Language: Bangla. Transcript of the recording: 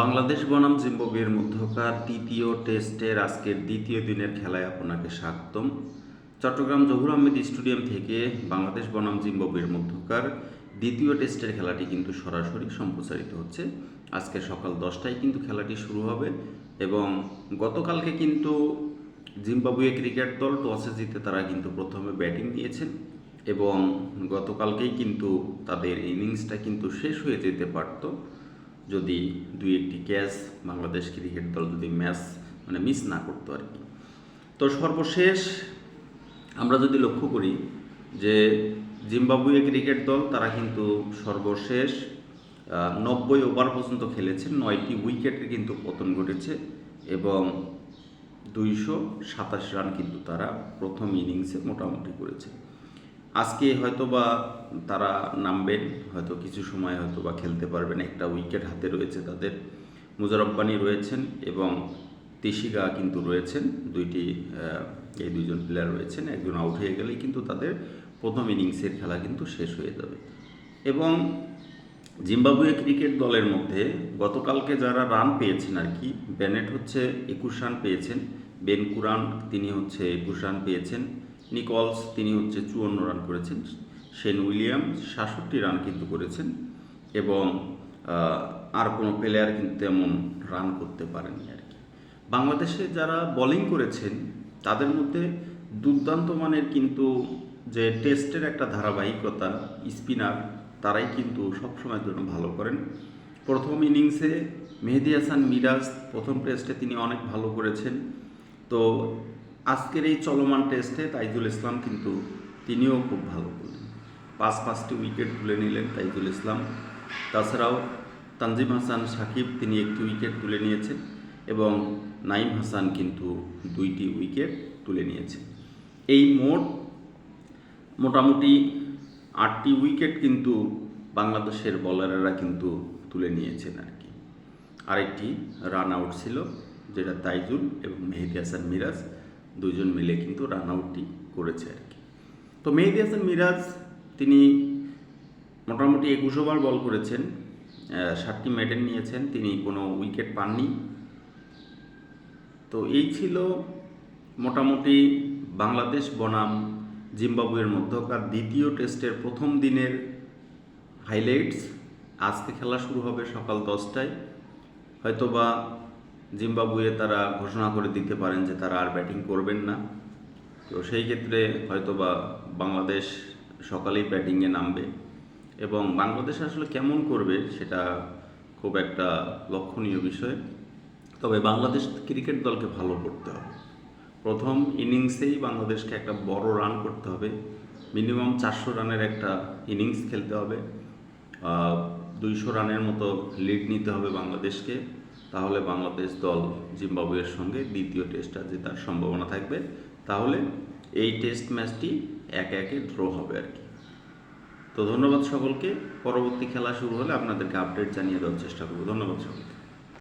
বাংলাদেশ বনাম জিম্বাবুয়ের মধ্যকার তৃতীয় টেস্টের আজকের দ্বিতীয় দিনের খেলায় আপনাকে স্বাগতম। চট্টগ্রাম জহুর আহমেদ স্টেডিয়াম থেকে বাংলাদেশ বনাম জিম্বাবুয়ের মধ্যকার দ্বিতীয় টেস্টের খেলাটি কিন্তু সরাসরি সম্প্রচারিত হচ্ছে। আজকে সকাল দশটায় কিন্তু খেলাটি শুরু হবে এবং গতকালকে কিন্তু জিম্বাবুয়ে ক্রিকেট দল টসে জিতে তারা কিন্তু প্রথমে ব্যাটিং দিয়েছেন এবং গতকালকেই কিন্তু তাদের ইনিংসটা কিন্তু শেষ হয়ে যেতে পারতো। যদি দুই একটি ক্যাচ, বাংলাদেশ ক্রিকেট দল যদি ম্যাচ মানে মিস না করতো আর কি। তো সর্বশেষ আমরা যদি লক্ষ্য করি যে জিম্বাবুয়ে ক্রিকেট দল, তারা কিন্তু সর্বশেষ নব্বই ওভার পর্যন্ত খেলেছে, নয়টি উইকেটের কিন্তু পতন ঘটেছে এবং দুইশো সাতাশ রান কিন্তু তারা প্রথম ইনিংসে মোটামুটি করেছে। আজকে হয়তো বা তারা নামবেন হয়তো কিছু সময় হয়তো বা খেলতে পারবেন। একটা উইকেট হাতে রয়েছে তাদের। মুজারব্বানি রয়েছেন এবং তিশিকা কিন্তু রয়েছেন। দুইটি এই দুইজন প্লেয়ার রয়েছেন। একজন আউট হয়ে গেলেই কিন্তু তাদের প্রথম ইনিংসের খেলা কিন্তু শেষ হয়ে যাবে। এবং জিম্বাবুয়ে ক্রিকেট দলের মধ্যে গতকালকে যারা রান পেয়েছেন আর কি, বেনেট হচ্ছে একুশ রান পেয়েছেন বেন কুরান তিনি হচ্ছে একুশ রান পেয়েছেন। নিকলস, তিনি হচ্ছে চুয়ান্ন রান করেছেন। শেন উইলিয়ামস সাতষট্টি রান কিন্তু করেছেন এবং আর কোনো প্লেয়ার কিন্তু তেমন রান করতে পারেনি আর কি। বাংলাদেশে যারা বোলিং করেছেন, তাদের মধ্যে দুর্দান্ত মানের কিন্তু যে টেস্টের একটা ধারাবাহিকতা স্পিনার তারাই কিন্তু সবসময়ের জন্য ভালো করেন। প্রথম ইনিংসে মেহেদি হাসান মিরাজ প্রথম টেস্টে তিনি অনেক ভালো করেছেন। তো আজকের এই চলমান টেস্টে তাইজুল ইসলাম কিন্তু তিনিও খুব ভালো করলেন পাঁচ পাঁচটি উইকেট তুলে নিলেন তাইজুল ইসলাম। তাছাড়াও তানজিম হাসান সাকিব তিনি একটি উইকেট তুলে নিয়েছেন এবং নাইম হাসান কিন্তু দুইটি উইকেট তুলে নিয়েছে এই মোট মোটামুটি আটটি উইকেট কিন্তু বাংলাদেশের বলারেরা কিন্তু তুলে নিয়েছেন আর কি। আরেকটি রান আউট ছিল, যেটা তাইজুল এবং মেহেদি হাসান মিরাজ। দুজন মিলে কিন্তু রান আউটটি করেছে আর কি। তো মেহেদি হাসান মিরাজ, তিনি মোটামুটি একুশ ওভার বল করেছেন ষাটটি মেডেল নিয়েছেন, তিনি কোনো উইকেট পাননি। তো এই ছিল মোটামুটি বাংলাদেশ বনাম জিম্বাবুয়ের মধ্যকার দ্বিতীয় টেস্টের প্রথম দিনের হাইলাইটস আজকে খেলা শুরু হবে সকাল দশটায়। হয়তোবা জিম্বাবুয়ে তারা ঘোষণা করে দিতে পারেন যে তারা আর ব্যাটিং করবেন না। তো সেই ক্ষেত্রে হয়তোবা বাংলাদেশ সকালেই ব্যাটিংয়ে নামবে এবং বাংলাদেশ আসলে কেমন করবে সেটা খুব একটা লক্ষণীয় বিষয়। তবে বাংলাদেশ ক্রিকেট দলকে ভালো করতে হবে। প্রথম ইনিংসেই বাংলাদেশকে একটা বড় রান করতে হবে। মিনিমাম চারশো রানের একটা ইনিংস খেলতে হবে। দুইশো রানের মতো লিড নিতে হবে বাংলাদেশকে। তাহলে বাংলাদেশ দল জিম্বাবুয়ের সঙ্গে দ্বিতীয় টেস্টটা জেতার সম্ভাবনা থাকবে। তাহলে এই টেস্ট ম্যাচটি এক একে ড্র হবে আর কি। তো ধন্যবাদ সকলকে। পরবর্তী খেলা শুরু হলে আপনাদেরকে আপডেট জানিয়ে দেওয়ার চেষ্টা করব। ধন্যবাদ সকলকে।